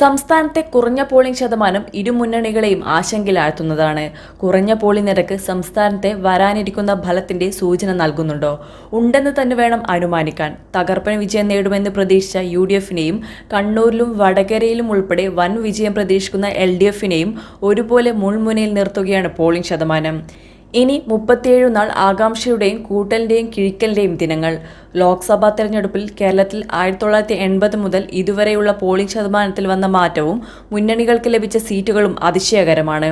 സംസ്ഥാനത്തെ കുറഞ്ഞ പോളിംഗ് ശതമാനം ഇരു മുന്നണികളെയും ആശങ്കയിലാഴ്ത്തുന്നതാണ്. കുറഞ്ഞ പോളിംഗ് നിരക്ക് സംസ്ഥാനത്തെ വരാനിരിക്കുന്ന ഫലത്തിന്റെ സൂചന നൽകുന്നുണ്ടോ? ഉണ്ടെന്ന് തന്നെ വേണം അനുമാനിക്കാൻ. തകർപ്പൻ വിജയം നേടുമെന്ന് പ്രതീക്ഷിച്ച യു ഡി എഫിനെയും കണ്ണൂരിലും വടകരയിലും ഉൾപ്പെടെ വൻ വിജയം പ്രതീക്ഷിക്കുന്ന എൽ ഡി എഫിനെയും ഒരുപോലെ മുൾമുനയിൽ നിർത്തുകയാണ് പോളിംഗ് ശതമാനം. ഇനി മുപ്പത്തിയേഴ് നാൾ ആകാംക്ഷയുടെയും കൂട്ടലിന്റെയും കിഴിക്കലിന്റെയും ദിനങ്ങൾ. ലോക്സഭാ തെരഞ്ഞെടുപ്പിൽ കേരളത്തിൽ ആയിരത്തി തൊള്ളായിരത്തി എൺപത് മുതൽ ഇതുവരെയുള്ള പോളിംഗ് ശതമാനത്തിൽ വന്ന മാറ്റവും മുന്നണികൾക്ക് ലഭിച്ച സീറ്റുകളും അതിശയകരമാണ്.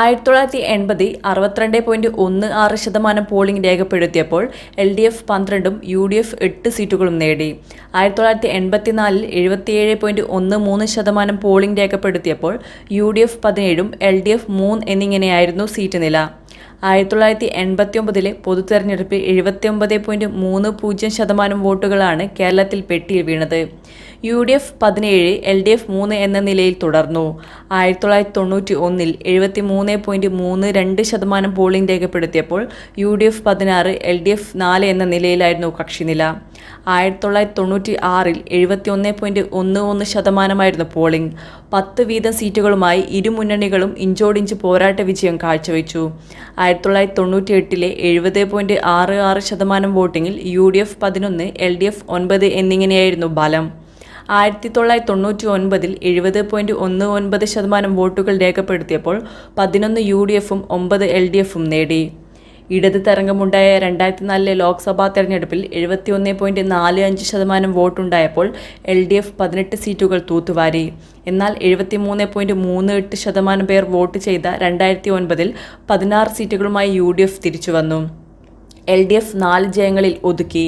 ആയിരത്തി തൊള്ളായിരത്തി എൺപതിൽ അറുപത്തിരണ്ട് പോയിന്റ് ഒന്ന് ആറ് ശതമാനം പോളിംഗ് രേഖപ്പെടുത്തിയപ്പോൾ എൽ ഡി എഫ് പന്ത്രണ്ടും യു ഡി എഫ് എട്ട് സീറ്റുകളും നേടി. ആയിരത്തി തൊള്ളായിരത്തി എൺപത്തിനാലിൽ എഴുപത്തിയേഴ് പോയിന്റ് ഒന്ന് മൂന്ന് ശതമാനം പോളിംഗ് രേഖപ്പെടുത്തിയപ്പോൾ യു ഡി എഫ് പതിനേഴും എൽ ഡി എഫ് മൂന്ന് എന്നിങ്ങനെയായിരുന്നു സീറ്റ് നില. ആയിരത്തി തൊള്ളായിരത്തി എൺപത്തി ഒമ്പതിലെ പൊതു തെരഞ്ഞെടുപ്പിൽ എഴുപത്തി ഒമ്പത് പോയിന്റ് മൂന്ന് പൂജ്യം ശതമാനം വോട്ടുകളാണ് കേരളത്തിൽ പെട്ടിയിൽ വീണത്. യു ഡി എഫ് പതിനേഴ് എൽ ഡി എഫ് മൂന്ന് എന്ന നിലയിൽ തുടർന്നു. ആയിരത്തി തൊള്ളായിരത്തി തൊണ്ണൂറ്റി ഒന്നിൽ എഴുപത്തി മൂന്ന് പോയിന്റ് മൂന്ന് രണ്ട് ശതമാനം പോളിംഗ് രേഖപ്പെടുത്തിയപ്പോൾ യു ഡി എഫ് പതിനാറ് എൽ ഡി എഫ് നാല് എന്ന നിലയിലായിരുന്നു കക്ഷിനില. ആയിരത്തി തൊള്ളായിരത്തി തൊണ്ണൂറ്റി ആറിൽ എഴുപത്തി ഒന്ന് പോയിന്റ് ഒന്ന് ഒന്ന് ശതമാനമായിരുന്നു പോളിംഗ് പത്ത് വീതം സീറ്റുകളുമായി ഇരു മുന്നണികളും ഇഞ്ചോടിഞ്ച് പോരാട്ട വിജയം കാഴ്ചവെച്ചു. ആയിരത്തി തൊള്ളായിരത്തി തൊണ്ണൂറ്റി എട്ടിലെ എഴുപത് പോയിന്റ് ആറ് ആറ് ശതമാനം വോട്ടിങ്ങിൽ യു ഡി എഫ് പതിനൊന്ന് എൽ ഡി എഫ് ഒൻപത് എന്നിങ്ങനെയായിരുന്നു ബലം. ആയിരത്തി തൊള്ളായിരത്തി തൊണ്ണൂറ്റി ഒൻപതിൽ എഴുപത് പോയിന്റ് ഒന്ന് ഒൻപത് ശതമാനം വോട്ടുകൾ രേഖപ്പെടുത്തിയപ്പോൾ പതിനൊന്ന് യു ഡി എഫും ഒമ്പത് എൽ ഡി എഫും നേടി. ഇടത് തരംഗമുണ്ടായ രണ്ടായിരത്തി നാലിലെ ലോക്സഭാ തെരഞ്ഞെടുപ്പിൽ എഴുപത്തിയൊന്ന് പോയിന്റ് നാല് അഞ്ച് ശതമാനം വോട്ടുണ്ടായപ്പോൾ എൽ ഡി എഫ് പതിനെട്ട് സീറ്റുകൾ തൂത്തുവാരി. എന്നാൽ എഴുപത്തിമൂന്ന് പോയിന്റ് മൂന്ന് എട്ട് ശതമാനം പേർ വോട്ട് ചെയ്ത രണ്ടായിരത്തി ഒൻപതിൽ പതിനാറ് സീറ്റുകളുമായി യു ഡി എഫ് തിരിച്ചുവന്നു. എൽ ഡി എഫ് നാല് ജയങ്ങളിൽ ഒതുക്കി.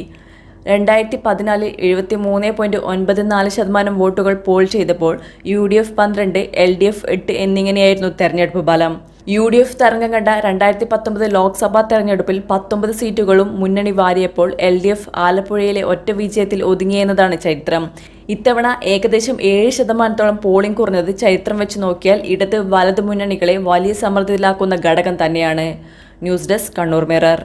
രണ്ടായിരത്തി പതിനാലിൽ എഴുപത്തി മൂന്ന് പോയിന്റ് ഒൻപത് നാല് ശതമാനം വോട്ടുകൾ പോൾ ചെയ്തപ്പോൾ യു ഡി എഫ് പന്ത്രണ്ട് എൽ ഡി എഫ് എട്ട് എന്നിങ്ങനെയായിരുന്നു തെരഞ്ഞെടുപ്പ് ഫലം. യു ഡി എഫ് തരംഗം കണ്ട രണ്ടായിരത്തി പത്തൊമ്പത് ലോക്സഭാ തെരഞ്ഞെടുപ്പിൽ പത്തൊമ്പത് സീറ്റുകളും മുന്നണി വാരിയപ്പോൾ എൽ ഡി എഫ് ആലപ്പുഴയിലെ ഒറ്റ വിജയത്തിൽ ഒതുങ്ങിയെന്നതാണ് ചരിത്രം. ഇത്തവണ ഏകദേശം ഏഴ് ശതമാനത്തോളം പോളിംഗ് കുറഞ്ഞത് ചരിത്രം വെച്ച് നോക്കിയാൽ ഇടത് വലത് മുന്നണികളെ വലിയ സമ്മർദ്ദത്തിലാക്കുന്ന ഘടകം തന്നെയാണ്. News desk Kannur mirror.